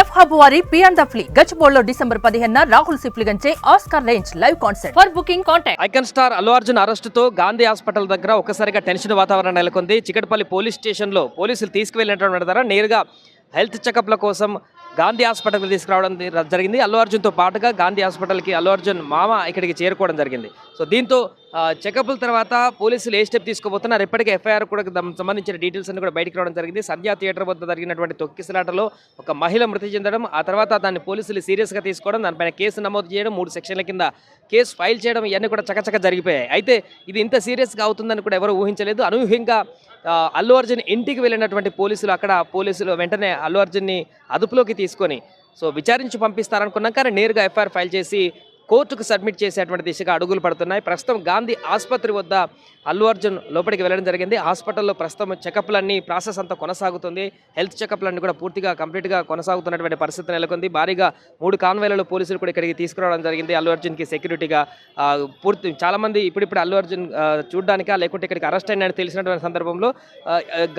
F hub వారి పియాన్ the flea గచ్చిబోల్లో డిసెంబర్ పదిహేన Rahul సిప్లిగంచే Oscar range live concert. For booking contact. Icon star Allu Arjun అరెస్టుతో Gandhi hospital దగ్గర ఒక్కసారిగా టెన్షన్ వాతావరణం నెలకొంది. చికటపల్లి పోలీస్ స్టేషన్లో పోలీసులు తీసుకువెళ్ళినటువంటి ద్వారా నేరుగా హెల్త్ చెకప్ల కోసం గాంధీ హాస్పిటల్కి తీసుకురావడం జరిగింది. అల్లు అర్జున్తో పాటుగా గాంధీ హాస్పిటల్కి అల్లు అర్జున్ మామ ఇక్కడికి చేరుకోవడం జరిగింది. సో దీంతో చెకప్ల తర్వాత పోలీసులు ఏ స్టెప్ తీసుకోబోతున్నారు? ఇప్పటికే ఎఫ్ఐఆర్ కూడా సంబంధించిన డీటెయిల్స్ అన్ని కూడా బయటకు రావడం జరిగింది. సంధ్యా థియేటర్ వద్ద జరిగినటువంటి తొక్కిసలాటలో ఒక మహిళ మృతి చెందడం ఆ తర్వాత దాన్ని పోలీసులు సీరియస్గా తీసుకోవడం దానిపైన కేసు నమోదు చేయడం మూడు సెక్షన్ల కింద కేసు ఫైల్ చేయడం ఇవన్నీ కూడా చకచక జరిగిపోయాయి. అయితే ఇది ఇంత సీరియస్గా అవుతుందని కూడా ఎవరు ఊహించలేదు. అనూహ్యంగా అల్లు అర్జున్ ఇంటికి వెళ్ళినటువంటి పోలీసులు అక్కడ పోలీసులు వెంటనే అల్లు అర్జున్ని అదుపులోకి తీసుకొని సో విచారించి పంపిస్తారనుకున్నాం. కానీ నేరుగా ఎఫ్ఐఆర్ ఫైల్ చేసి కోర్టుకు సబ్మిట్ చేసేటువంటి దిశగా అడుగులు పడుతున్నాయి. ప్రస్తుతం గాంధీ ఆసుపత్రి వద్ద అల్లు అర్జున్ లోపలికి వెళ్ళడం జరిగింది. హాస్పిటల్లో ప్రస్తుతం చెకప్లన్నీ ప్రాసెస్ అంతా కొనసాగుతుంది. హెల్త్ చెకప్లన్నీ కూడా పూర్తిగా కంప్లీట్గా కొనసాగుతున్నటువంటి పరిస్థితి నెలకొంది. భారీగా మూడు కాన్వేలలో పోలీసులు కూడా ఇక్కడికి తీసుకురావడం జరిగింది. అల్లు అర్జున్కి సెక్యూరిటీగా పూర్తి చాలామంది ఇప్పుడిప్పుడు అల్లు అర్జున్ ఆ, చూడ్డానికా లేకుంటే ఇక్కడికి అరెస్ట్ అయినని తెలిసినటువంటి సందర్భంలో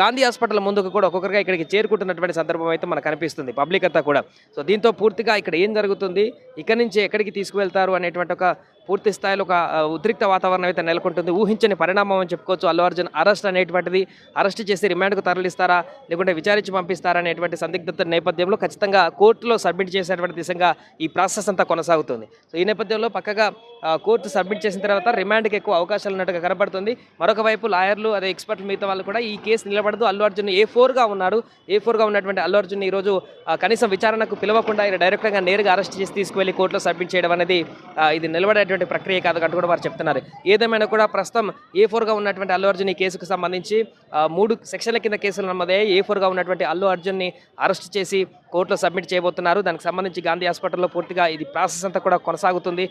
గాంధీ హాస్పిటల్ ముందుకు కూడా ఒక్కొక్కరిగా ఇక్కడికి చేరుకుంటున్నటువంటి సందర్భం అయితే మనకు కనిపిస్తుంది పబ్లిక్ అంతా కూడా. సో దీంతో పూర్తిగా ఇక్కడ ఏం జరుగుతుంది? ఇక్కడి నుంచి ఎక్కడికి తీసుకువెళ్తారు? అనేటువంటి ఒక పూర్తి స్థాయిలో ఒక ఉద్రిక్త వాతావరణం అయితే నెలకొంటుంది. ఊహించని పరిణామం అని చెప్పుకోవచ్చు. అల్లు అర్జున్ అరెస్ట్ అనేటువంటిది అరెస్ట్ చేసి రిమాండ్కు తరలిస్తారా లేకుంటే విచారించి పంపిస్తారా అనేటువంటి సందిగ్ధత నేపథ్యంలో ఖచ్చితంగా కోర్టులో సబ్మిట్ చేసేటువంటి దిశగా ఈ ప్రాసెస్ అంతా కొనసాగుతుంది. సో ఈ నేపథ్యంలో పక్కగా కోర్టు సబ్మిట్ చేసిన తర్వాత రిమాండ్కి ఎక్కువ అవకాశాలు ఉన్నట్టుగా కనబడుతుంది. మరొక వైపు లాయర్లు అదే ఎక్స్పర్ట్ మిగతా వాళ్ళు కూడా ఈ కేసు నిలబడదు. అల్లు అర్జున్ ఏ ఫోర్గా ఉన్నాడు. ఏ ఫోర్గా ఉన్నటువంటి అల్లు అర్జున్ ఈరోజు కనీసం విచారణకు పిలవకుండా ఆయన డైరెక్ట్గా నేరుగా అరెస్ట్ చేసి తీసుకువెళ్ళి కోర్టులో సబ్మిట్ చేయడం అనేది ఇది నిలబడేటువంటి ప్రక్రియ కాదు అంటూ కూడా వారు చెప్తున్నారు. ఏదేమైనా కూడా ప్రస్తుతం ఏ ఫోర్గా ఉన్నటువంటి అల్లు అర్జున్ ఈ కేసుకు సంబంధించి మూడు సెక్షన్ల కింద కేసులు నమ్మదే ఏ ఫోర్గా ఉన్నటువంటి అల్లు అర్జున్ని అరెస్ట్ చేసి కోర్టులో సబ్మిట్ చేయబోతున్నారు. దానికి సంబంధించి గాంధీ హాస్పిటల్లో పూర్తిగా ఇది ప్రాసెస్ అంతా కూడా కొనసాగుతుంది.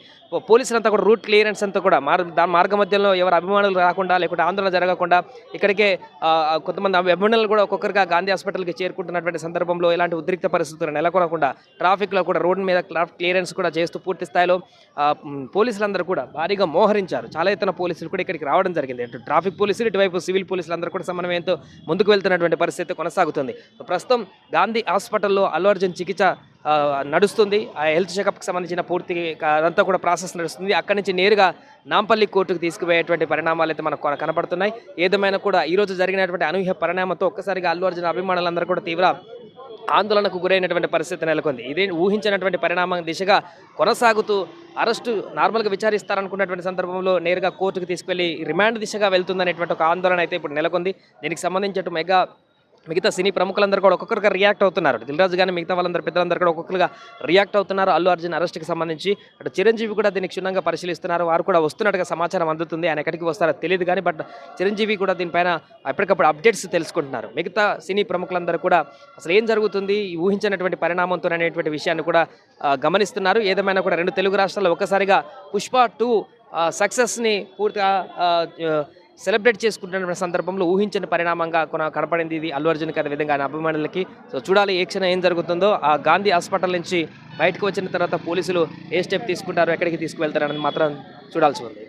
పోలీసులంతా కూడా రూట్ క్లియరెన్స్ అంతా కూడా మార్ దాని మార్గ మధ్యలో ఎవరు అభిమానులు రాకుండా లేకుంటే ఆందోళన జరగకుండా ఇక్కడికే కొంతమంది అభిమానులు కూడా ఒక్కొక్కరుగా గాంధీ హాస్పిటల్కి చేరుకుంటున్నటువంటి సందర్భంలో ఎలాంటి ఉద్రిక్త పరిస్థితులు నెలకొనకుండా ట్రాఫిక్లో కూడా రోడ్డు మీద ట్రాఫిక్ క్లియరెన్స్ కూడా చేస్తూ పూర్తి స్థాయిలో పోలీసులందరూ కూడా భారీగా మోహరించారు. చాలా ఎత్తున పోలీసులు కూడా ఇక్కడికి రావడం జరిగింది. అటు ట్రాఫిక్ పోలీసులు ఇటువైపు సివిల్ పోలీసులు అందరూ కూడా సమన్వయంతో ముందుకు వెళ్తున్నటువంటి పరిస్థితి కొనసాగుతుంది. ప్రస్తుతం గాంధీ హాస్పిటల్లో అల్లు అర్జున్ చికిత్స నడుస్తుంది. ఆ హెల్త్ చెకప్కి సంబంధించిన పూర్తి అదంతా కూడా ప్రాసెస్ నడుస్తుంది. అక్కడి నుంచి నేరుగా నాంపల్లి కోర్టుకు తీసుకుపోయేటువంటి పరిణామాలు అయితే మనకు కనపడుతున్నాయి. ఏదేమైనా కూడా ఈరోజు జరిగినటువంటి అనూహ్య పరిణామంతో ఒక్కసారిగా అల్లు అర్జున్ అభిమానులందరూ కూడా తీవ్ర ఆందోళనకు గురైనటువంటి పరిస్థితి నెలకొంది. ఇదే ఊహించినటువంటి పరిణామం దిశగా కొనసాగుతూ అరెస్టు నార్మల్గా విచారిస్తారనుకున్నటువంటి సందర్భంలో నేరుగా కోర్టుకు తీసుకెళ్ళి రిమాండ్ దిశగా వెళ్తుందనేటువంటి ఒక ఆందోళన అయితే ఇప్పుడు నెలకొంది. దీనికి సంబంధించి మెగా మిగతా సినీ ప్రముఖులందరూ కూడా ఒక్కొక్కరుగా రియాక్ట్ అవుతున్నారు. దిల్రాజు కానీ మిగతా వాళ్ళందరూ పెద్దలందరూ కూడా ఒక్కొక్కరుగా రియాక్ట్ అవుతున్నారు. అల్లు అర్జున్ అరెస్ట్కి సంబంధించి. అటు చిరంజీవి కూడా దీన్ని క్షుణ్ణంగా పరిశీలిస్తున్నారు. వారు కూడా వస్తున్నట్టుగా సమాచారం అందుతుంది. ఆయన ఎక్కడికి వస్తారో తెలియదు కానీ బట్ చిరంజీవి కూడా దీనిపైన ఎప్పటికప్పుడు అప్డేట్స్ తెలుసుకుంటున్నారు. మిగతా సినీ ప్రముఖులందరూ కూడా అసలు ఏం జరుగుతుంది? ఊహించినటువంటి పరిణామంతో అనేటువంటి విషయాన్ని కూడా గమనిస్తున్నారు. ఏదేమైనా కూడా రెండు తెలుగు రాష్ట్రాల్లో ఒక్కసారిగా పుష్ప టూ సక్సెస్ని పూర్తిగా సెలబ్రేట్ చేసుకుంటున్న సందర్భంలో ఊహించని పరిణామంగా కొన కనపడింది ఇది. అల్లు అర్జున్కి అదే విధంగా ఆయన అభిమానులకి. సో చూడాలి ఏ క్షణం ఏం జరుగుతుందో. ఆ గాంధీ హాస్పిటల్ నుంచి బయటకు వచ్చిన తర్వాత పోలీసులు ఏ స్టెప్ తీసుకుంటారో ఎక్కడికి తీసుకువెళ్తారనేది మాత్రం చూడాల్సి ఉంది.